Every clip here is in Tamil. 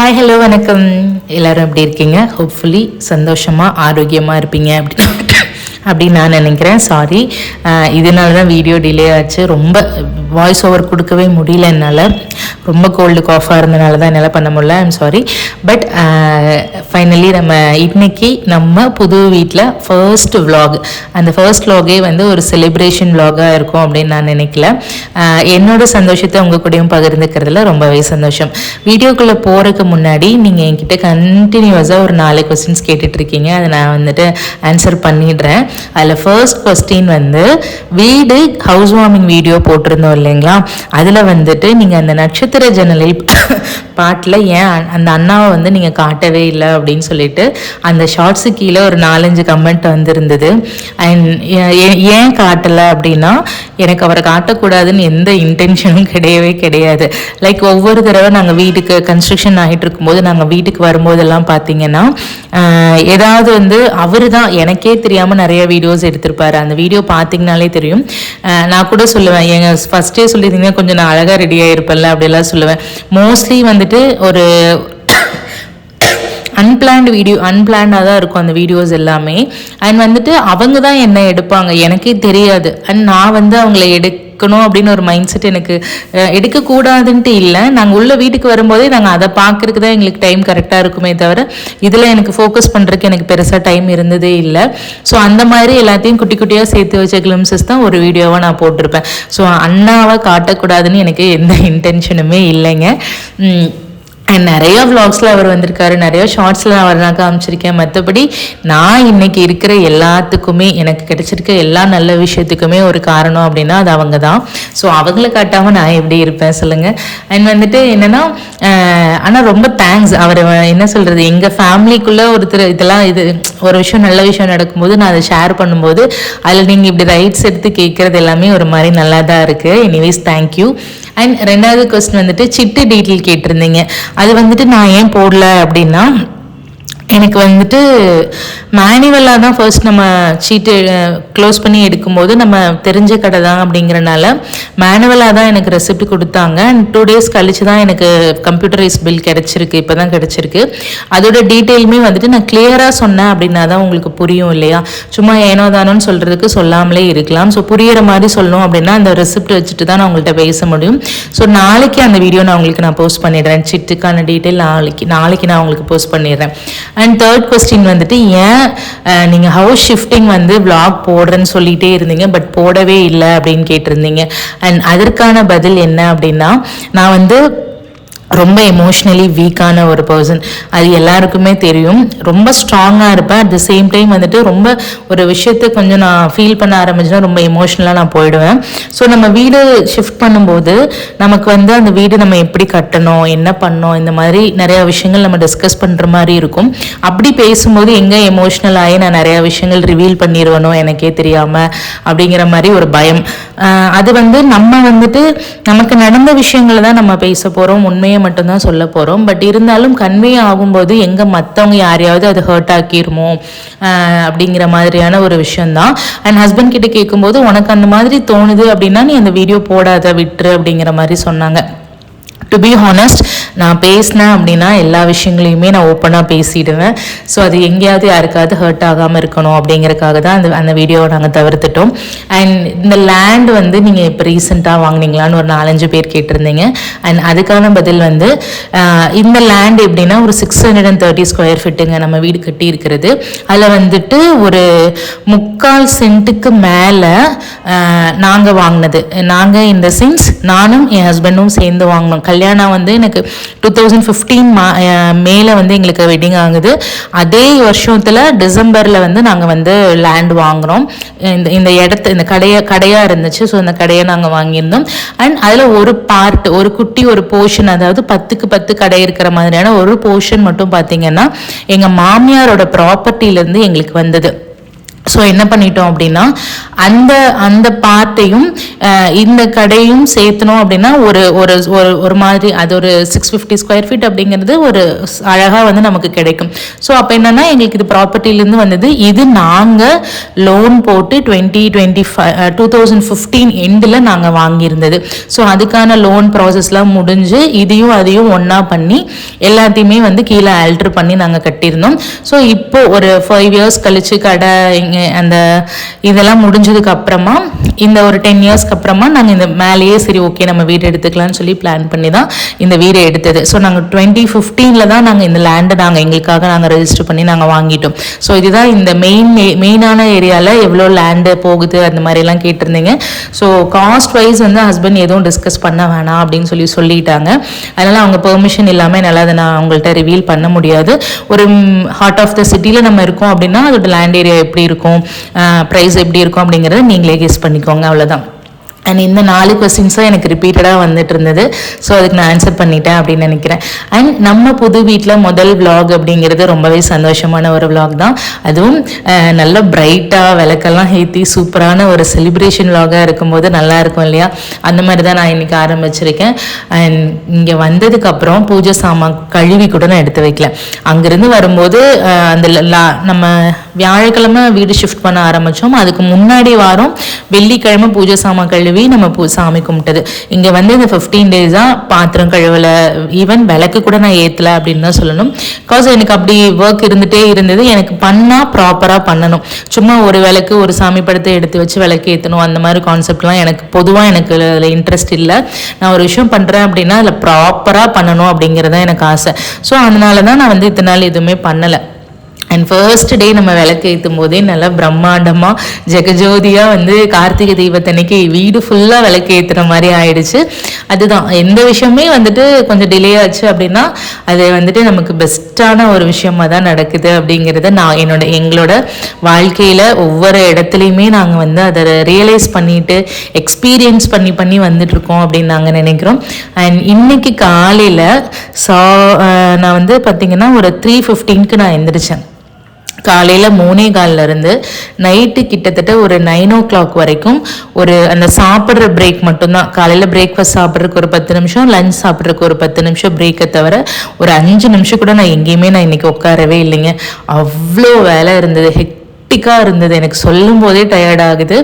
ஹாய் ஹலோ வணக்கம். எல்லோரும் எப்படி இருக்கீங்க? ஹோப்ஃபுல்லி சந்தோஷமாக ஆரோக்கியமாக இருப்பீங்க அப்படி அப்படின்னு நான் நினைக்கிறேன். சாரி இதனால தான் வீடியோ டிலே ஆச்சு. ரொம்ப வாய்ஸ் ஓவர் கொடுக்கவே முடியல என்னால். ரொம்ப கோல்டு காஃபாக இருந்தனால தான் என்னால் பண்ண முடியல. ஐம் சாரி பட் ஃபைனலி நம்ம இன்னைக்கு நம்ம புது வீட்டில் ஃபர்ஸ்ட் விலாக் அந்த ஃபர்ஸ்ட் விலாகே வந்து ஒரு செலிப்ரேஷன் விலாகாக இருக்கும் அப்படின்னு நான் நினைக்கல. Uh, என்னோட சந்தோஷத்தை உங்கள் கூடயும் பகிர்ந்துக்கிறதுல ரொம்பவே சந்தோஷம். வீடியோக்குள்ளே போகிறதுக்கு முன்னாடி நீங்கள் என்கிட்ட கண்டினியூஸாக ஒரு நாலு கொஸ்டின்ஸ் கேட்டுட்ருக்கீங்க அதை நான் வந்துட்டு ஆன்சர் பண்ணிடுறேன். அதில் ஃபர்ஸ்ட் கொஸ்டின் வந்து வீடு ஹவுஸ் வார்மிங் வீடியோ போட்டிருந்தோம் இல்லைங்களா? அதில் வந்துட்டு நீங்கள் அந்த நட்சத்திர ஜன்னலில் பாட்டில் ஏன் அ- அந்த அண்ணாவை வந்து நீங்கள் காட்டவே இல்லை அப்படின்னு சொல்லிட்டு அந்த ஷார்ட்ஸு கீழே ஒரு நாலஞ்சு கமெண்ட் வந்திருந்தது. அண்ட் ஏன் காட்டலை அப்படின்னா எனக்கு அவரை காட்டக்கூடாதுன்னு எந்த இன்டென்ஷனும் கிடையவே கிடையாது. லைக் ஒவ்வொரு தடவை நாங்கள் வீட்டுக்கு கன்ஸ்ட்ரக்ஷன் ஆகிட்டு இருக்கும்போது நாங்கள் வீட்டுக்கு வரும்போதெல்லாம் பார்த்தீங்கன்னா ஏதாவது வந்து அவர் தான் எனக்கே தெரியாமல் நிறைய வீடியோஸ் எடுத்திருப்பாரு. அந்த வீடியோ பார்த்தீங்கனாலே தெரியும். நான் கூட சொல்லுவேன் எங்கள் ஃபஸ்ட்டே சொல்லியிருந்தீங்கன்னா கொஞ்சம் நான் அழகாக ரெடி இருப்பேன்ல அப்படிலாம் சொல்லுவேன். மோஸ்ட்லி வந்துட்டு ஒரு அன்பிளான்டு வீடியோ அன்பிளான்டாக தான் இருக்கும் அந்த வீடியோஸ் எல்லாமே. அண்ட் வந்துட்டு அவங்க தான் என்ன எடுப்பாங்க. எனக்கே தெரியாது. அண்ட் நான் வந்து அவங்கள எடு எடுக்கணும் அப்படின்னு ஒரு மைண்ட் செட் எனக்கு எடுக்கக்கூடாதுன்ட்டு இல்லை. நாங்கள் உள்ள வீட்டுக்கு வரும்போதே நாங்கள் அதை பார்க்கறதுக்கு தான் எங்களுக்கு டைம் கரெக்டாக இருக்குமே தவிர இதில் எனக்கு ஃபோக்கஸ் பண்ணுறதுக்கு எனக்கு பெருசாக டைம் இருந்ததே இல்லை. ஸோ அந்த மாதிரி எல்லாத்தையும் குட்டி குட்டியாக சேர்த்து வச்ச கிளிம்சஸ் தான் ஒரு வீடியோவாக நான் போட்டிருப்பேன். ஸோ அண்ணாவை காட்டக்கூடாதுன்னு எனக்கு எந்த இன்டென்ஷனுமே இல்லைங்க. அண்ட் And நிறைய அவர் வந்திருக்காரு. நிறைய ஷார்ட்ஸில் அவர் நான் காமிச்சிருக்கேன். மற்றபடி நான் இன்னைக்கு இருக்கிற எல்லாத்துக்குமே எனக்கு கிடைச்சிருக்க எல்லா நல்ல விஷயத்துக்குமே ஒரு காரணம் அப்படின்னா அது அவங்க தான் ஸோ அவங்கள காட்டாமல் நான் எப்படி இருப்பேன் சொல்லுங்கள் அண்ட் வந்துட்டு என்னென்னா ஆனால் ரொம்ப தேங்க்ஸ் அவர் என்ன சொல்கிறது எங்கள் ஃபேமிலிக்குள்ளே ஒருத்தர் இதெல்லாம் இது ஒரு விஷயம் நல்ல விஷயம் நடக்கும்போது நான் அதை ஷேர் பண்ணும்போது அதில் நீங்கள் இப்படி ரைட்ஸ் எடுத்து கேட்குறது எல்லாமே ஒரு மாதிரி நல்லா தான் இருக்குது எனிவேஸ் தேங்க்யூ அண்ட் ரெண்டாவது கொஸ்டின் வந்துட்டு சிட்டு டீட்டெயில் கேட்டிருந்தீங்க. அது வந்துட்டு நான் ஏன் போடல அப்படின்னா எனக்கு வந்துட்டு மேனுவலாக தான் ஃபர்ஸ்ட் நம்ம சீட்டு க்ளோஸ் பண்ணி எடுக்கும்போது நம்ம தெரிஞ்ச கடை தான் அப்படிங்கிறனால மேனுவலாக தான் எனக்கு ரெசிப்ட் கொடுத்தாங்க. அண்ட் டூ டேஸ் கழித்து தான் எனக்கு கம்ப்யூட்டரைஸ் பில் கிடச்சிருக்கு. இப்போ தான் கிடச்சிருக்கு. அதோட டீட்டெயிலுமே வந்துட்டு நான் கிளியராக சொன்னேன் அப்படின்னா தான் உங்களுக்கு புரியும் இல்லையா? சும்மா ஏனோ தானோன்னு சொல்கிறதுக்கு சொல்லாமலே இருக்கலாம். ஸோ புரியிற மாதிரி சொல்லணும் அப்படின்னா அந்த ரெசிப்ட் வச்சுட்டு தான் நான் உங்கள்கிட்ட பேச முடியும். ஸோ நாளைக்கு அந்த வீடியோ நான் உங்களுக்கு நான் போஸ்ட் பண்ணிடுறேன். சிட்டுக்கான டீட்டெயில் நாளைக்கு நாளைக்கு நான் உங்களுக்கு போஸ்ட் பண்ணிடுறேன். அண்ட் தேர்ட் கொஸ்டின் வந்துட்டு ஏன் நீங்கள் ஹவுஸ் ஷிஃப்டிங் வந்து விளாக் போடுறேன்னு சொல்லிகிட்டே இருந்தீங்க பட் போடவே இல்லை அப்படின்னு கேட்டிருந்தீங்க. அண்ட் அதற்கான பதில் என்ன அப்படின்னா நான் வந்து ரொம்ப எமோஷ்னலி வீக்கான ஒரு பர்சன் அது எல்லாருக்குமே தெரியும். ரொம்ப ஸ்ட்ராங்காக இருப்பேன். அட் த சேம் டைம் வந்துட்டு ரொம்ப ஒரு விஷயத்தை கொஞ்சம் நான் ஃபீல் பண்ண ஆரம்பிச்சுன்னா ரொம்ப எமோஷ்னலாக நான் போயிடுவேன். ஸோ நம்ம வீடு ஷிஃப்ட் பண்ணும்போது நமக்கு வந்து அந்த வீடு நம்ம எப்படி கட்டணும் என்ன பண்ணோம் இந்த மாதிரி நிறையா விஷயங்கள் நம்ம டிஸ்கஸ் பண்ணுற மாதிரி இருக்கும். அப்படி பேசும்போது எங்கே எமோஷ்னல் ஆகி நான் நிறையா விஷயங்கள் ரிவீல் பண்ணிடுவனோ எனக்கே தெரியாமல் அப்படிங்கிற மாதிரி ஒரு பயம். அது வந்து நம்ம வந்துட்டு நமக்கு நடந்த விஷயங்களை தான் நம்ம பேச போகிறோம் உண்மையை மட்டும்தான் சொல்ல போகிறோம் பட் இருந்தாலும் கன்வே ஆகும்போது எங்கே மற்றவங்க யாரையாவது அது ஹர்ட் ஆக்கிருமோ அப்படிங்கிற மாதிரியான ஒரு விஷயம்தான். அண்ட் ஹஸ்பண்ட் கிட்ட கேட்கும்போது உனக்கு அந்த மாதிரி தோணுது அப்படின்னா நீ அந்த வீடியோ போடாத விட்டுரு அப்படிங்கிற மாதிரி சொன்னாங்க. டு பி ஹானஸ்ட் நான் பேசினேன் அப்படின்னா எல்லா விஷயங்களையுமே நான் ஓப்பனாக பேசிடுவேன். ஸோ அது எங்கேயாவது யாருக்காவது ஹர்ட் ஆகாமல் இருக்கணும் அப்படிங்கிறக்காக தான் அந்த அந்த வீடியோவை நாங்கள் தவிர்த்துட்டோம். அண்ட் இந்த லேண்ட் வந்து நீங்கள் இப்போ ரீசெண்டாக வாங்குனீங்களான்னு ஒரு நாலஞ்சு பேர் கேட்டிருந்தீங்க. அண்ட் அதுக்கான பதில் வந்து இந்த லேண்ட் எப்படின்னா ஒரு six hundred and thirty square ஃபீட்டுங்க நம்ம வீடு கட்டி இருக்கிறது அதில் வந்துட்டு ஒரு முக்கால் சென்ட்டுக்கு மேலே நாங்கள் வாங்கினது. நாங்கள் இந்த சென்ஸ் நானும் என் ஹஸ்பண்டும் சேர்ந்து வாங்கினோம். கல்யாணம் வந்து எனக்கு டூ தௌசண்ட் ஃபிஃப்டீன் மா மேலே வந்து எங்களுக்கு வெட்டிங் ஆகுது. அதே வருஷத்தில் டிசம்பரில் வந்து நாங்கள் வந்து லேண்ட் வாங்குகிறோம் இந்த இந்த இடத்த இந்த கடையை கடையாக இருந்துச்சு. ஸோ அந்த கடையை நாங்கள் வாங்கியிருந்தோம். அண்ட் அதில் ஒரு பார்ட் ஒரு குட்டி ஒரு போர்ஷன் அதாவது பத்துக்கு பத்து கடை இருக்கிற மாதிரியான ஒரு போர்ஷன் மட்டும் பார்த்தீங்கன்னா எங்கள் மாமியாரோட ப்ராப்பர்ட்டிலேருந்து எங்களுக்கு வந்தது. ஸோ என்ன பண்ணிட்டோம் அப்படின்னா அந்த அந்த பார்ட்டையும் இந்த கடையும் சேர்த்தணும் அப்படின்னா ஒரு ஒரு ஒரு ஒரு மாதிரி அது ஒரு சிக்ஸ் ஃபிஃப்டி ஸ்கொயர் ஃபீட் அப்படிங்கிறது ஒரு அழகாக வந்து நமக்கு கிடைக்கும். ஸோ அப்போ என்னன்னா எங்களுக்கு இது ப்ராப்பர்ட்டிலேருந்து வந்தது. இது நாங்கள் லோன் போட்டு twenty twenty five two thousand fifteen எண்டில் நாங்கள் வாங்கியிருந்தது. ஸோ அதுக்கான லோன் ப்ராசஸ்லாம் முடிஞ்சு இதையும் அதையும் ஒன்றா பண்ணி எல்லாத்தையுமே வந்து கீழே ஆல்ட்ரு பண்ணி நாங்கள் கட்டியிருந்தோம். ஸோ இப்போ ஒரு ஃபைவ் இயர்ஸ் கழித்து கடை அந்த இதெல்லாம் முடிஞ்சதுக்கு அப்புறமா இந்த ஒரு டென் இயர்ஸ்க்கு அப்புறமா நாங்கள் இந்த மேலேயே சரி ஓகே நம்ம வீடு எடுத்துக்கலாம்னு சொல்லி பிளான் பண்ணி தான் இந்த வீடை எடுத்தது. ஸோ நாங்கள் டுவெண்ட்டி ஃபிஃப்டீனில் தான் நாங்கள் இந்த லேண்டை நாங்கள் எங்களுக்காக நாங்கள் ரெஜிஸ்டர் பண்ணி நாங்கள் வாங்கிட்டோம். ஸோ இதுதான் இந்த மெயின் மெயினான ஏரியாவில் எவ்வளோ லேண்டு போகுது அந்த மாதிரிலாம் கேட்டிருந்தீங்க. ஸோ காஸ்ட் வைஸ் வந்து ஹஸ்பண்ட் எதுவும் டிஸ்கஸ் பண்ண வேணாம் அப்படின்னு சொல்லி சொல்லிட்டாங்க. அதனால் அவங்க பெர்மிஷன் இல்லாமல் என்னால் அதை நான் அவங்கள்ட்ட ரிவீல் பண்ண முடியாது. ஒரு ஹார்ட் ஆஃப் த சிட்டியில் நம்ம இருக்கோம் அப்படின்னா அதோட லேண்ட் ஏரியா எப்படி இருக்கும்? ப்ரைஸ் எப்படி இருக்கும் அப்படிங்கிறத நீங்களே கெஸ் பண்ணிக்கோங்க. அவ்வளோதான் அண்ட் இந்த நாலு கொஸ்டின்ஸும் எனக்கு ரிப்பீட்டடாக வந்துட்டு இருந்தது ஸோ அதுக்கு நான் ஆன்சர் பண்ணிட்டேன் அப்படின்னு நினைக்கிறேன். அண்ட் நம்ம புது வீட்டில் முதல் விலாக் அப்படிங்கிறது ரொம்பவே சந்தோஷமான ஒரு விலாக் தான். அதுவும் நல்ல பிரைட்டாக விளக்கெல்லாம் ஏற்றி சூப்பரான ஒரு செலிப்ரேஷன் விலாகாக இருக்கும்போது நல்லா இருக்கும் இல்லையா? அந்த மாதிரி தான் நான் இன்னைக்கு ஆரம்பிச்சிருக்கேன். அண்ட் இங்கே வந்ததுக்கப்புறம் பூஜை சாமான் கழுவி கூட நான் எடுத்து வைக்கல. அங்கேருந்து வரும்போது அந்த லா- நம்ம வியாழக்கிழமை வீடு ஷிஃப்ட் பண்ண ஆரம்பித்தோம் அதுக்கு முன்னாடி வாரம் வெள்ளிக்கிழமை பூஜை சாமான் கழுவி நம்ம பூ சாமி கும்பிட்டது. இங்கே வந்து இந்த ஃபிஃப்டீன் டேஸாக பாத்திரம் கழுவலை ஈவன் விளக்கு கூட நான் ஏற்றலை அப்படின்னு தான் சொல்லணும். பிகாஸ் எனக்கு அப்படி ஒர்க் இருந்துகிட்டே இருந்தது. எனக்கு பண்ணால் ப்ராப்பராக பண்ணணும். சும்மா ஒரு விளக்கு ஒரு சாமி படத்தை எடுத்து வச்சு விளக்கு ஏற்றணும் அந்த மாதிரி கான்செப்ட்லாம் எனக்கு பொதுவாக எனக்கு அதில் இன்ட்ரெஸ்ட் இல்லை. நான் ஒரு விஷயம் பண்ணுறேன் அப்படின்னா அதில் ப்ராப்பராக பண்ணணும் அப்படிங்கிறது தான் எனக்கு ஆசை. ஸோ அதனால தான் நான் வந்து இத்தனை நாள் எதுவுமே பண்ணலை. அண்ட் ஃபர்ஸ்ட் டே நம்ம விளக்கு ஏற்றும் போதே நல்லா பிரம்மாண்டமாக ஜெகஜோதியாக வந்து கார்த்திகை தீபத்தன்னைக்கு வீடு ஃபுல்லாக விளக்கு ஏற்றுற மாதிரி ஆயிடுச்சு. அதுதான். எந்த விஷயமே வந்துட்டு கொஞ்சம் டிலே ஆச்சு அப்படின்னா அது வந்துட்டு நமக்கு பெஸ்ட்டான ஒரு விஷயமாக தான் நடக்குது அப்படிங்கிறத நான் என்னோட எங்களோட வாழ்க்கையில் ஒவ்வொரு இடத்துலையுமே நாங்கள் வந்து அதை ரியலைஸ் பண்ணிட்டு எக்ஸ்பீரியன்ஸ் பண்ணி பண்ணி வந்துட்ருக்கோம் அப்படின்னு நாங்கள் நினைக்கிறோம். அண்ட் இன்னைக்கு காலையில் சா நான் வந்து பார்த்திங்கன்னா ஒரு த்ரீ ஃபிஃப்டீனுக்கு நான் எந்திரிச்சேன். காலையில் மூணே கால்ல இருந்து நைட்டு கிட்டத்தட்ட ஒரு நைன் ஓ கிளாக் வரைக்கும் ஒரு அந்த சாப்பிட்ற பிரேக் மட்டும்தான். காலையில் பிரேக்ஃபாஸ்ட் சாப்பிட்றதுக்கு ஒரு பத்து நிமிஷம் லஞ்ச் சாப்பிட்றதுக்கு ஒரு பத்து நிமிஷம் பிரேக்கை தவிர ஒரு அஞ்சு நிமிஷம் கூட நான் எங்கேயுமே நான் இன்றைக்கி உட்காரவே இல்லைங்க. அவ்வளோ வேலை இருந்தது. ஹெக்டிக்காக இருந்தது. எனக்கு சொல்லும் போதே டயர்ட் ஆகுது.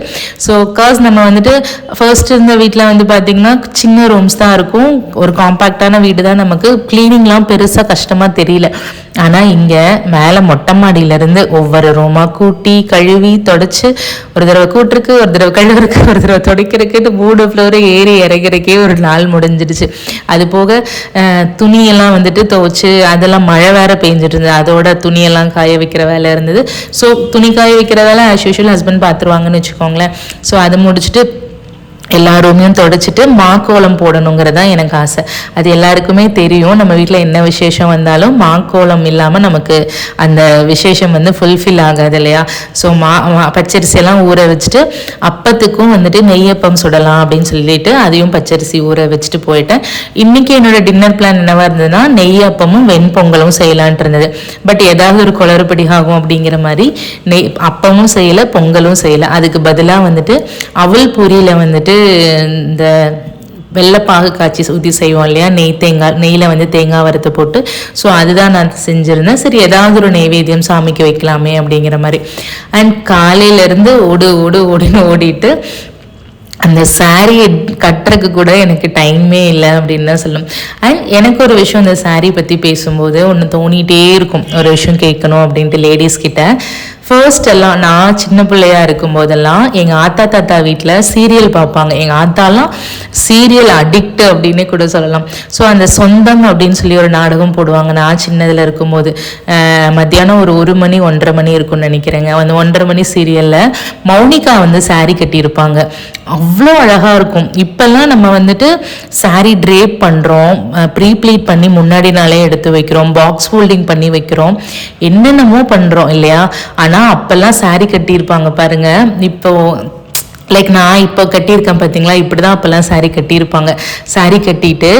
ஸோ காஸ் நம்ம வந்துட்டு ஃபர்ஸ்ட் இருந்த வீட்டில் வந்து பார்த்திங்கன்னா சின்ன ரூம்ஸ் தான் இருக்கும். ஒரு காம்பேக்டான வீடு தான் நமக்கு. க்ளீனிங்லாம் பெருசாக கஷ்டமாக தெரியல. ஆனால் இங்கே மேலே மொட்டை மாடியிலேருந்து ஒவ்வொரு ரூமாக கூட்டி கழுவி தொடச்சி ஒரு தடவை கூட்டுருக்கு ஒரு தடவை கழுவுறக்கு ஒரு தடவை துடைக்கிறதுக்கு மூடு ஃப்ளோரு ஏறி இறக்கிறக்கே ஒரு நாள் முடிஞ்சிடுச்சு. அது போக துணியெல்லாம் வந்துட்டு துவைச்சி அதெல்லாம் மழை வேற பெஞ்சிட்டு இருந்தது. அதோட துணியெல்லாம் காய வைக்கிற வேலை இருந்தது. ஸோ துணி காய வைக்கிற ஆஸ் யூஷுவல் ஹஸ்பண்ட் பார்த்துருவாங்கன்னு வச்சுக்கோங்களேன். ஸோ அதை முடிச்சுட்டு எல்லா ரூமையும் தொடச்சிட்டு மாக்கோலம் போடணுங்கிறது தான் எனக்கு ஆசை. அது எல்லாருக்குமே தெரியும். நம்ம வீட்டில் என்ன விசேஷம் வந்தாலும் மாக்கோலம் இல்லாமல் நமக்கு அந்த விசேஷம் வந்து ஃபுல்ஃபில் ஆகாது இல்லையா? ஸோ மா பச்சரிசியெல்லாம் ஊற வச்சுட்டு அப்பத்துக்கும் வந்துட்டு நெய்யப்பம் சுடலாம் அப்படின்னு சொல்லிட்டு அதையும் பச்சரிசி ஊற வச்சுட்டு போயிட்டேன். இன்னைக்கு என்னோட டின்னர் பிளான் என்னவா இருந்ததுன்னா நெய்யப்பமும் வெண்பொங்கலும் செய்யலான்ட்டு இருந்தது. பட் ஏதாவது ஒரு குளறுபடி ஆகும் அப்படிங்கிற மாதிரி நெய் அப்பமும் செய்யலை பொங்கலும் செய்யலை. அதுக்கு பதிலாக வந்துட்டு அவல் பூரியில் வந்துட்டு இந்த வெள்ளைப்பாகு காய்ச்சி ஊற்றி செய்வோம் இல்லையா? நெய் தேங்காய் நெய்யில் வந்து தேங்காய் வறுத்து போட்டு. ஸோ அதுதான் நான் செஞ்சுருந்தேன். சரி ஏதாவது ஒரு நெய்வேத்தியம் சாமிக்கு வைக்கலாமே அப்படிங்கிற மாதிரி. அண்ட் காலையிலேருந்து ஓடு ஓடு ஓடுன்னு ஓடிட்டு அந்த சாரியை கட்டுறதுக்கு கூட எனக்கு டைமே இல்லை அப்படின்னு தான் சொல்லும். அண்ட் எனக்கு ஒரு விஷயம் இந்த saree பற்றி பேசும்போது ஒன்று தோணிகிட்டே இருக்கும். ஒரு விஷயம் கேட்கணும் அப்படின்ட்டு லேடிஸ் கிட்ட. ஃபர்ஸ்ட் எல்லாம் நான் சின்ன பிள்ளையா இருக்கும் போதெல்லாம் எங்கள் ஆத்தா தாத்தா வீட்டில் சீரியல் பார்ப்பாங்க. எங்கள் ஆத்தாலாம் சீரியல் அடிக்ட் அப்படின்னு கூட சொல்லலாம். ஸோ அந்த சொந்தம் அப்படின்னு சொல்லி ஒரு நாடகம் போடுவாங்க. நான் சின்னதில் இருக்கும்போது மத்தியானம் ஒரு ஒரு மணி ஒன்றரை மணி இருக்கும்னு நினைக்கிறேங்க. அந்த ஒன்றரை மணி சீரியலில் மௌனிகா வந்து saree கட்டியிருப்பாங்க. அவ்வளோ அழகாக இருக்கும். இப்போல்லாம் நம்ம வந்துட்டு saree ட்ரேப் பண்ணுறோம் ப்ரீப்ளீட் பண்ணி முன்னாடி நாளே எடுத்து வைக்கிறோம். பாக்ஸ் ஃபோல்டிங் பண்ணி வைக்கிறோம். என்னென்னமோ பண்ணுறோம் இல்லையா? ஆனால் அப்போல்லாம் saree கட்டியிருப்பாங்க பாருங்க. இப்போ லைக் நான் இப்போ கட்டியிருக்கேன் பார்த்தீங்களா இப்படி தான் அப்போல்லாம் சாரீ கட்டியிருப்பாங்க. சாரீ கட்டிட்டு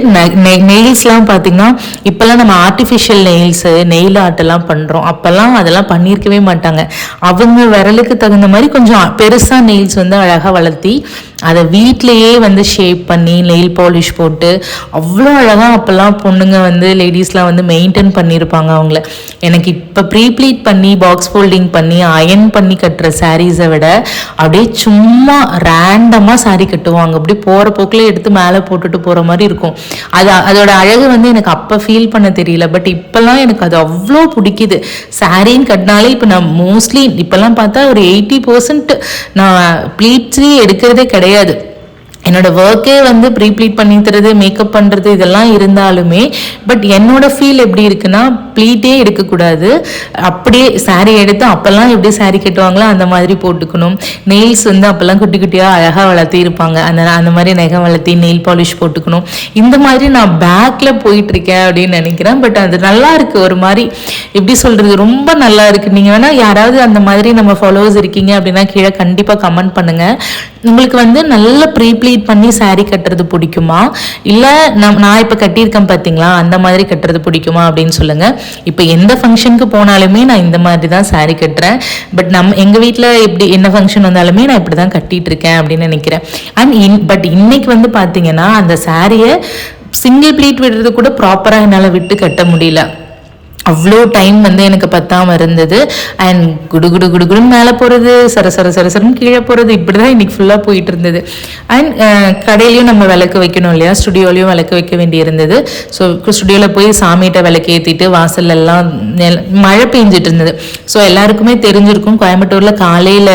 நெயில்ஸ்லாம் பார்த்தீங்கன்னா இப்போல்லாம் நம்ம ஆர்டிஃபிஷியல் நெயில்ஸு நெயில் ஆர்ட்டெல்லாம் பண்ணுறோம் அப்போல்லாம் அதெல்லாம் பண்ணியிருக்கவே மாட்டாங்க. அவங்க விரலுக்கு தகுந்த மாதிரி கொஞ்சம் பெருசாக நெயில்ஸ் வந்து அழகாக வளர்த்தி அதை வீட்டிலேயே வந்து ஷேப் பண்ணி நெயில் பாலிஷ் போட்டு அவ்வளோ அழகாக அப்போல்லாம் பொண்ணுங்க வந்து லேடிஸ்லாம் வந்து மெயின்டைன் பண்ணியிருப்பாங்க அவங்கள. எனக்கு இப்போ ப்ரீப்ளீட் பண்ணி பாக்ஸ் ஃபோல்டிங் பண்ணி அயன் பண்ணி கட்டுற சாரீஸை விட அப்படியே சும்மா ரேண்டமாக சாரீ கட்டுவாங்க. அப்படியே போகிற போக்கில் எடுத்து மேலே போட்டுட்டு போகிற மாதிரி இருக்கும். அது அதோட அழகு வந்து எனக்கு அப்போ ஃபீல் பண்ண தெரியல. பட் இப்போல்லாம் எனக்கு அது அவ்வளோ பிடிக்குது. சாரின்னு கட்டினாலே இப்போ நான் மோஸ்ட்லி இப்போல்லாம் பார்த்தா ஒரு எயிட்டி பர்சன்ட் நான் ப்ளீட்ஸே எடுக்கிறதே கிடையாது. என்னோட ஒர்க்கே வந்து ப்ரீப்ளீட் பண்ணி தரது மேக்கப் பண்ணுறது இதெல்லாம் இருந்தாலுமே பட் என்னோட ஃபீல் எப்படி இருக்குன்னா ப்ளீட்டே எடுக்கக்கூடாது. அப்படியே சாரீ எடுத்து அப்போல்லாம் எப்படி சாரீ கட்டுவாங்களோ அந்த மாதிரி போட்டுக்கணும். நெயில்ஸ் வந்து அப்போல்லாம் குட்டி குட்டியாக அழகாக வளர்த்தி இருப்பாங்க. அந்த அந்த மாதிரி நகம் வளர்த்தி நெயில் பாலிஷ் போட்டுக்கணும். இந்த மாதிரி நான் பேக்கில் போயிட்டுருக்கேன் அப்படின்னு நினைக்கிறேன். பட் அது நல்லா இருக்குது ஒரு மாதிரி எப்படி சொல்கிறது ரொம்ப நல்லா இருக்குது நீங்கள் வேணால் யாராவது அந்த மாதிரி நம்ம ஃபாலோவர்ஸ் இருக்கீங்க அப்படின்னா கீழே கண்டிப்பாக கமெண்ட் பண்ணுங்கள் உங்களுக்கு வந்து நல்ல ப்ரீப்ளீட் பண்ணி saree கட்டுறது பிடிக்குமா? இல்லை நம் நான் இப்போ கட்டியிருக்கேன் பார்த்தீங்களா அந்த மாதிரி கட்டுறது பிடிக்குமா அப்படின்னு சொல்லுங்கள் இப்போ எந்த ஃபங்க்ஷனுக்கு போனாலுமே நான் இந்த மாதிரி தான் saree கட்டுறேன். பட் நம்ம எங்கள் வீட்டில் எப்படி என்ன ஃபங்க்ஷன் வந்தாலுமே நான் இப்படி தான் கட்டிட்டு இருக்கேன் அப்படின்னு நினைக்கிறேன். அண்ட் இன் பட் இன்னைக்கு வந்து பார்த்தீங்கன்னா அந்த சாரியை சிங்கிள் ப்ளீட் விடுறது கூட ப்ராப்பராக என்னால் விட்டு கட்ட முடியல. அவ்வளோ டைம் வந்து எனக்கு பத்தாமல் இருந்தது. அண்ட் குடு குடு குடு மேலே போகிறது சர சர சர சரன்னு கீழே போகிறது இப்படி தான் இன்றைக்கி ஃபுல்லாக போயிட்டு இருந்தது. அண்ட் கடையிலையும் நம்ம விளக்கு வைக்கணும் இல்லையா? ஸ்டுடியோலையும் விளக்கு வைக்க வேண்டி இருந்தது. ஸோ ஸ்டுடியோவில் போய் சாமிகிட்ட விளக்கு ஏற்றிட்டு வாசல்ல எல்லாம் மழை பெஞ்சிட்டு இருந்தது. ஸோ எல்லாருக்குமே தெரிஞ்சிருக்கும் கோயம்புத்தூரில் காலையில்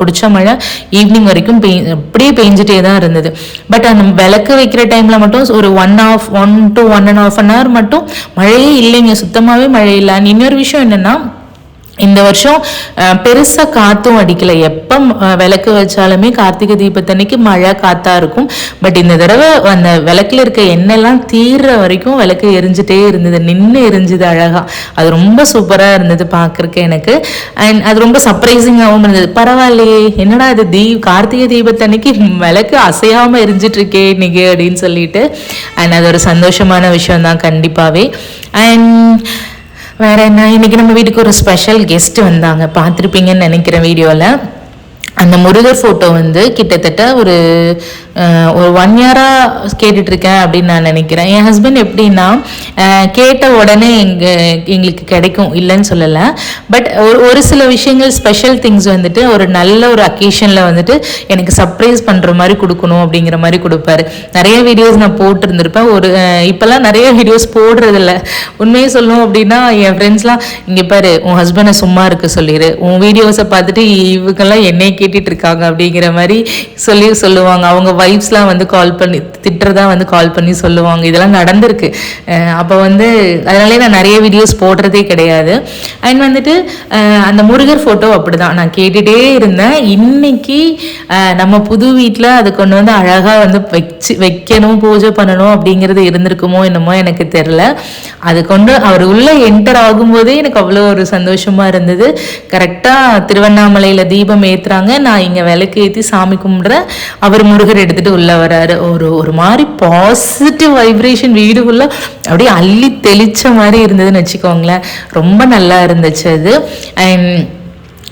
பிடிச்ச மழை ஈவினிங் வரைக்கும் பெய் அப்படியே பெஞ்சிட்டே தான் இருந்தது. பட் அந்த விளக்கு வைக்கிற டைமில் மட்டும் ஒரு one half one to one and half an hour மட்டும் மழையே இல்லைங்க. சுத்தமாகவே மழை இல்லை இன்னொரு விஷயம் என்னன்னா இந்த வருஷம் பெருசாக காற்றும் அடிக்கலை. எப்போ விளக்கு வச்சாலுமே கார்த்திகை தீபத்தன்னைக்கு மழை காற்றாக இருக்கும். பட் இந்த தடவை அந்த விளக்குல இருக்க எண்ணெய்லாம் தீர்ற வரைக்கும் விளக்கு எரிஞ்சிட்டே இருந்தது. நின்று எரிஞ்சுது அழகாக அது ரொம்ப சூப்பராக இருந்தது பார்க்குறக்கு எனக்கு. அண்ட் அது ரொம்ப சர்ப்ரைசிங்காகவும் இருந்தது. பரவாயில்லையே என்னடா இது தீ கார்த்திகை தீபத்தன்னைக்கு விளக்கு அசையாமல் எரிஞ்சிட்டு இருக்கே இன்னைக்கு அப்படின்னு சொல்லிட்டு. அண்ட் அது ஒரு சந்தோஷமான விஷயம் தான் கண்டிப்பாகவே அண்ட் வேற என்ன? இன்னைக்கு நம்ம வீட்டுக்கு ஒரு ஸ்பெஷல் கெஸ்ட் வந்தாங்க. பார்த்துருப்பீங்கன்னு நினைக்கிறேன் வீடியோவில் அந்த முருகர் ஃபோட்டோ வந்து கிட்டத்தட்ட ஒரு ஒரு ஒன் இயராக கேட்டுட்ருக்கேன் அப்படின்னு நான் நினைக்கிறேன். என் ஹஸ்பண்ட் எப்படின்னா கேட்ட உடனே எங்கள் எங்களுக்கு கிடைக்கும் இல்லைன்னு சொல்லலை. பட் ஒரு ஒரு சில விஷயங்கள் ஸ்பெஷல் திங்ஸ் வந்துட்டு ஒரு நல்ல ஒரு அக்கேஷனில் வந்துட்டு எனக்கு சர்ப்ரைஸ் பண்ணுற மாதிரி கொடுக்கணும் அப்படிங்கிற மாதிரி கொடுப்பாரு. நிறைய வீடியோஸ் நான் போட்டிருந்திருப்பேன். ஒரு இப்போல்லாம் நிறைய வீடியோஸ் போடுறதில்ல. உண்மையை சொல்லணும் அப்படின்னா என் ஃப்ரெண்ட்ஸ்லாம் இங்கே பாரு உன் ஹஸ்பண்டை சும்மா இருக்க சொல்லிடு உன் வீடியோஸை பார்த்துட்டு இவங்கெல்லாம் என்னையே கேட்டுட்டு இருக்காங்க அப்படிங்கிற மாதிரி சொல்லி சொல்லுவாங்க. அவங்க வைஃப்ஸ்லாம் வந்து கால் பண்ணி திட்டுறதா வந்து கால் பண்ணி சொல்லுவாங்க. இதெல்லாம் நடந்திருக்கு. அப்போ வந்து அதனாலே நான் நிறைய வீடியோஸ் போடுறதே கிடையாது. அண்ட் வந்துட்டு அந்த முருகர் ஃபோட்டோ அப்படிதான். நான் கேட்டுட்டே இருந்தேன். இன்னைக்கு நம்ம புது வீட்டில் அது கொண்டு வந்து அழகாக வந்து வச்சு வைக்கணும் பூஜை பண்ணணும் அப்படிங்கிறது இருந்திருக்குமோ என்னமோ எனக்கு தெரில அது கொண்டு அவர் உள்ளே என்டர் ஆகும்போதே எனக்கு அவ்வளோ ஒரு சந்தோஷமாக இருந்தது. கரெக்டாக திருவண்ணாமலையில் தீபம் ஏற்றுறாங்க நான் இங்கே விளக்கு ஏற்றி சாமி கும்பிட்றேன். அவர் முருகர் எடுத்துட்டு உள்ள வராரு. ஒரு ஒரு மாதிரி பாசிட்டிவ் வைப்ரேஷன் வீடுக்குள்ள அப்படியே அள்ளி தெளிச்ச மாதிரி இருந்ததுன்னு வச்சுக்கோங்களேன். ரொம்ப நல்லா இருந்துச்சு அது. அண்ட்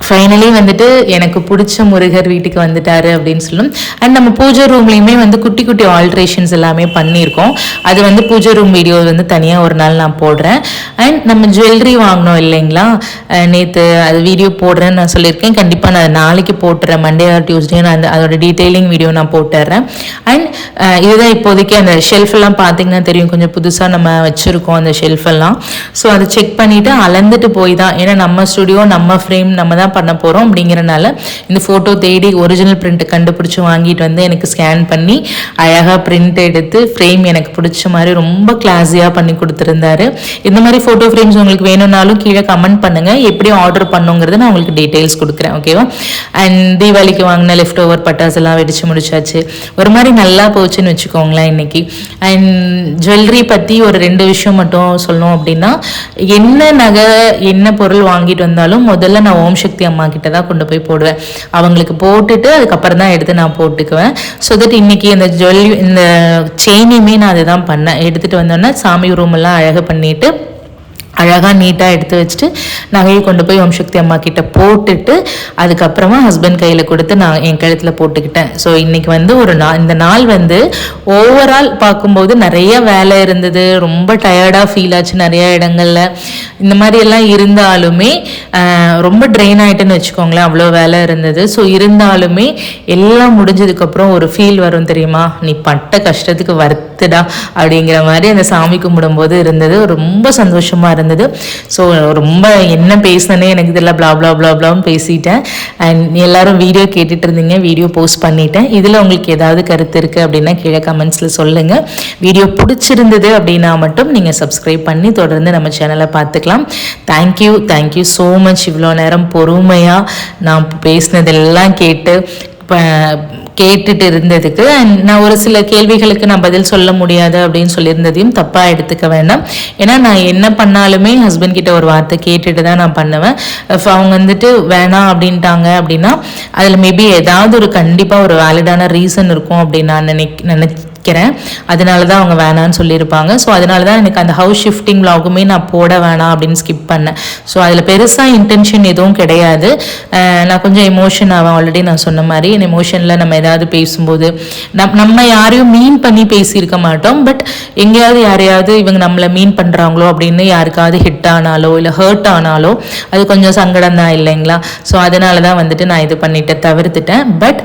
ஃபைனலி வந்துட்டு எனக்கு பிடிச்ச முருகர் வீட்டுக்கு வந்துட்டாரு அப்படின்னு சொல்லும். அண்ட் நம்ம பூஜை ரூம்லேயுமே வந்து குட்டி குட்டி ஆல்ட்ரேஷன்ஸ் எல்லாமே பண்ணியிருக்கோம். அது வந்து பூஜை ரூம் வீடியோ வந்து தனியாக ஒரு நாள் நான் போடுறேன். அண்ட் நம்ம ஜுவல்லரி வாங்கினோம் இல்லைங்களா? நேற்று அது வீடியோ போடுறேன்னு நான் சொல்லியிருக்கேன். கண்டிப்பாக நான் நாளைக்கு போட்டுறேன். மண்டே ஆர் டியூஸ்டே நான் அந்த அதோட டீட்டெயிலிங் வீடியோ நான் போட்டுறேன். அண்ட் இதுதான் இப்போதைக்கு அந்த ஷெல்ஃபெல்லாம் பார்த்தீங்கன்னா தெரியும். கொஞ்சம் புதுசாக நம்ம வச்சுருக்கோம் அந்த ஷெல்ஃபெல்லாம் ஸோ அதை செக் பண்ணிவிட்டு அளந்துட்டு போய் தான் ஏன்னா நம்ம ஸ்டுடியோ நம்ம ஃப்ரேம் நம்ம தான் பண்ண போகிறோம் அப்படிங்கிறனால இந்த ஃபோட்டோ தேடி ஒரிஜினல் பிரிண்ட் கண்டுபிடிச்சி வாங்கிட்டு வந்து எனக்கு ஸ்கேன் பண்ணி அழகாக பிரிண்ட் எடுத்து ஃப்ரேம் எனக்கு பிடிச்ச மாதிரி ரொம்ப கிளாஸியாக பண்ணி கொடுத்துருந்தாரு. இந்த மாதிரி ஃபோட்டோ ஃப்ரேம்ஸ் உங்களுக்கு வேணும்னாலும் கீழே கமெண்ட் பண்ணுங்கள் எப்படி ஆர்டர் பண்ணுங்கிறது நான் உங்களுக்கு டீட்டெயில்ஸ் கொடுக்குறேன் ஓகேவா அண்ட் தீபாவளிக்கு வாங்கின லெஃப்ட் ஓவர் பட்டாஸ் எல்லாம் வெடிச்சு முடிச்சாச்சு. ஒரு மாதிரி நல்லா போச்சுன்னு வச்சுக்கோங்களேன் இன்னைக்கு. அண்ட் ஜுவல்லரி பற்றி ஒரு ரெண்டு விஷயம் மட்டும் சொல்லணும் அப்படின்னா என்ன நகை என்ன பொருள் வாங்கிட்டு வந்தாலும் முதல்ல நான் ஓம் சக்தி சக்தி அம்மா கிட்ட தான் கொண்டு போய் போடுவேன். அவங்களுக்கு போட்டுட்டு அதுக்கப்புறம் தான் எடுத்து நான் போட்டுக்குவேன். ஸோ தட் இன்னைக்கு இந்த ஜுவல் இந்த செயினையுமே நான் அதை தான் பண்ணேன். எடுத்துகிட்டு வந்தோன்னே சாமி ரூம் எல்லாம் அழகு பண்ணிட்டு அழகாக நீட்டாக எடுத்து வச்சுட்டு நகையை கொண்டு போய் ஓம் சக்தி அம்மா கிட்ட போட்டுட்டு அதுக்கப்புறமா ஹஸ்பண்ட் கையில் கொடுத்து நான் என் கழுத்தில் போட்டுக்கிட்டேன். ஸோ இன்றைக்கி வந்து ஒரு நாள் இந்த நாள் வந்து ஓவரால் பார்க்கும்போது நிறைய வேலை இருந்தது. ரொம்ப டயர்டாக ஃபீல் ஆச்சு நிறைய இடங்களில். இந்த மாதிரி எல்லாம் இருந்தாலுமே ரொம்ப ட்ரெயின் ஆகிட்டுன்னு வச்சுக்கோங்களேன் அவ்வளோ வேலை இருந்தது. ஸோ இருந்தாலுமே எல்லாம் முடிஞ்சதுக்கப்புறம் ஒரு ஃபீல் வரும் தெரியுமா? நீ பட்ட கஷ்டத்துக்கு வருத்துடா அப்படிங்கிற மாதிரி அந்த சாமி கும்பிடும்போது இருந்தது. ரொம்ப சந்தோஷமாக இருந்தது. இருந்தது ஸோ ரொம்ப என்ன பேசினேனே எனக்கு இதில் ப்ளா ப்ளா ப்ளா ப்ளாவும் பேசிட்டேன். அண்ட் எல்லாரும் வீடியோ கேட்டுட்டு இருந்தீங்க வீடியோ போஸ்ட் பண்ணிட்டேன். இதில் உங்களுக்கு ஏதாவது கருத்து இருக்குது அப்படின்னா கீழே கமெண்ட்ஸில் சொல்லுங்கள் வீடியோ பிடிச்சிருந்தது அப்படின்னா மட்டும் நீங்கள் சப்ஸ்கிரைப் பண்ணி தொடர்ந்து நம்ம சேனலை பார்த்துக்கலாம். தேங்க்யூ தேங்க்யூ ஸோ மச் இவ்வளோ நேரம் பொறுமையாக நான் பேசினதெல்லாம் கேட்டு இப்போ கேட்டுட்டு இருந்ததுக்கு நான் ஒரு சில கேள்விகளுக்கு நான் பதில் சொல்ல முடியாது அப்படின்னு சொல்லியிருந்ததையும் தப்பாக எடுத்துக்க வேண்டாம். ஏன்னா நான் என்ன பண்ணாலுமே ஹஸ்பண்ட் கிட்ட ஒரு வார்த்தை கேட்டுட்டு தான் நான் பண்ணுவேன். If அவங்க வந்துட்டு வேணாம் அப்படின்ட்டாங்க அப்படின்னா அதில் மேபி ஏதாவது ஒரு கண்டிப்பாக ஒரு வேலிடான ரீசன் இருக்கும் அப்படின்னு நான் நினைக் நினைக்கிறேன். அதனால தான் அவங்க வேணான்னு சொல்லியிருப்பாங்க. ஸோ அதனால தான் எனக்கு அந்த ஹவுஸ் ஷிஃப்டிங் vlogுமே நான் போட வேணாம் அப்படின்னு ஸ்கிப் பண்ணேன். ஸோ அதில் பெருசாக இன்டென்ஷன் எதுவும் கிடையாது. நான் கொஞ்சம் எமோஷன் ஆவேன். ஆல்ரெடி நான் சொன்ன மாதிரி என் எமோஷனில் நம்ம ஏதாவது பேசும்போது நம் நம்ம யாரையும் மீன் பண்ணி பேசியிருக்க மாட்டோம். பட் எங்கேயாவது யாரையாவது இவங்க நம்மளை மீன் பண்ணுறாங்களோ அப்படின்னு யாருக்காவது ஹிட் ஆனாலோ இல்லை ஹர்ட் ஆனாலோ அது கொஞ்சம் சங்கடம் தான் இல்லைங்களா? ஸோ அதனால தான் வந்துட்டு நான் இது பண்ணிட்டு தவிர்த்துட்டேன். பட்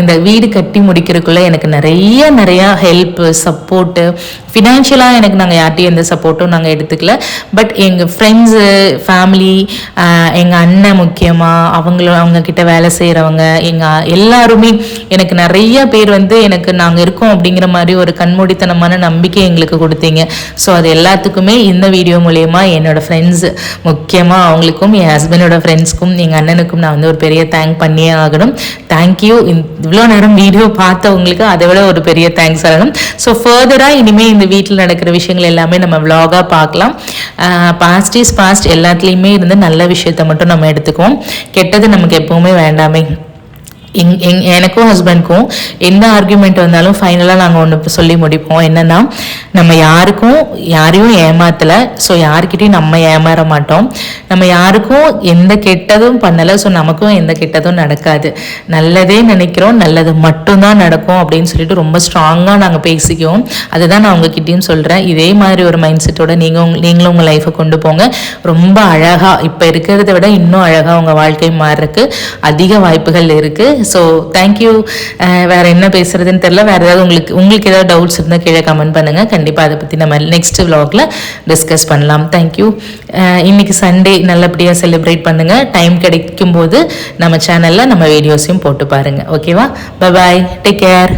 இந்த வீடு கட்டி முடிக்கிறதுக்குள்ளே எனக்கு நிறைய நிறைய நிறையா ஹெல்ப்பு சப்போர்ட்டு ஃபினான்ஷியலாக எனக்கு நாங்கள் யார்ட்டையும் எந்த சப்போர்ட்டும் நாங்கள் எடுத்துக்கல. பட் எங்கள் ஃப்ரெண்ட்ஸு ஃபேமிலி எங்கள் அண்ணன் முக்கியமாக அவங்களும் அவங்கக்கிட்ட வேலை செய்கிறவங்க எங்கள் எல்லாருமே எனக்கு நிறைய பேர் வந்து எனக்கு நாங்கள் இருக்கோம் அப்படிங்கிற மாதிரி ஒரு கண்மூடித்தனமான நம்பிக்கை எங்களுக்கு கொடுத்தீங்க. ஸோ அது எல்லாத்துக்குமே இந்த வீடியோ மூலயமா என்னோடய ஃப்ரெண்ட்ஸ் முக்கியமாக அவங்களுக்கும் என் ஹஸ்பண்டோட ஃப்ரெண்ட்ஸ்க்கும் எங்கள் அண்ணனுக்கும் நான் வந்து ஒரு பெரிய தேங்க் பண்ணியே ஆகணும். தேங்க்யூ இவ்வளோ நேரம் வீடியோ பார்த்தவங்களுக்கு அதை விட ஒரு பெரிய தேங்க் தேங்க்ஸ் ஆகணும் ஸோ ஃபர்தராக இனிமேல் இந்த வீட்டில் நடக்கிற விஷயங்கள் எல்லாமே நம்ம விலாகாக பார்க்கலாம். பாஸ்ட் இஸ் பாஸ்ட் எல்லாத்துலேயுமே இருந்து நல்ல விஷயத்த மட்டும் நம்ம எடுத்துக்குவோம். கெட்டது நமக்கு எப்பவுமே வேண்டாமே. எங் எங் எனக்கும் ஹஸ்பண்ட்க்கும் எந்த ஆர்குமெண்ட் வந்தாலும் ஃபைனலாக நாங்கள் ஒன்று சொல்லி முடிப்போம். என்னன்னா நம்ம யாருக்கும் யாரையும் ஏமாத்தலை. ஸோ யாருக்கிட்டையும் நம்ம ஏமாற மாட்டோம். நம்ம யாருக்கும் எந்த கெட்டதும் பண்ணலை. ஸோ நமக்கும் எந்த கெட்டதும் நடக்காது. நல்லதே நினைக்கிறோம். நல்லது மட்டும்தான் நடக்கும் அப்படின்னு சொல்லிட்டு ரொம்ப ஸ்ட்ராங்காக நாங்கள் பேசிக்குவோம். அதுதான் நான் உங்ககிட்டயும் சொல்கிறேன் இதே மாதிரி ஒரு மைண்ட் செட்டோட நீங்கள் நீங்களும் உங்கள் லைஃப்பை கொண்டு போங்க. ரொம்ப அழகாக இப்போ இருக்கிறத விட இன்னும் அழகாக உங்கள் வாழ்க்கை மாறுறதுக்கு அதிக வாய்ப்புகள் இருக்குது ஸோ தேங்க்யூ uh, வேற என்ன பேசுறதுன்னு தெரியல. வேற ஏதாவது உங்களுக்கு உங்களுக்கு ஏதாவது டவுட்ஸ் இருந்தால் கீழே கமெண்ட் பண்ணுங்க. கண்டிப்பாக அதை பற்றி நம்ம நெக்ஸ்ட் vlogல டிஸ்கஸ் பண்ணலாம். தேங்க்யூ uh, இன்னைக்கு சண்டே நல்லபடியாக செலிப்ரேட் பண்ணுங்க. டைம் கிடைக்கும் போது நம்ம சேனலில் நம்ம வீடியோஸையும் போட்டு பாருங்க. ஓகேவா பபாய் டேக் கேர்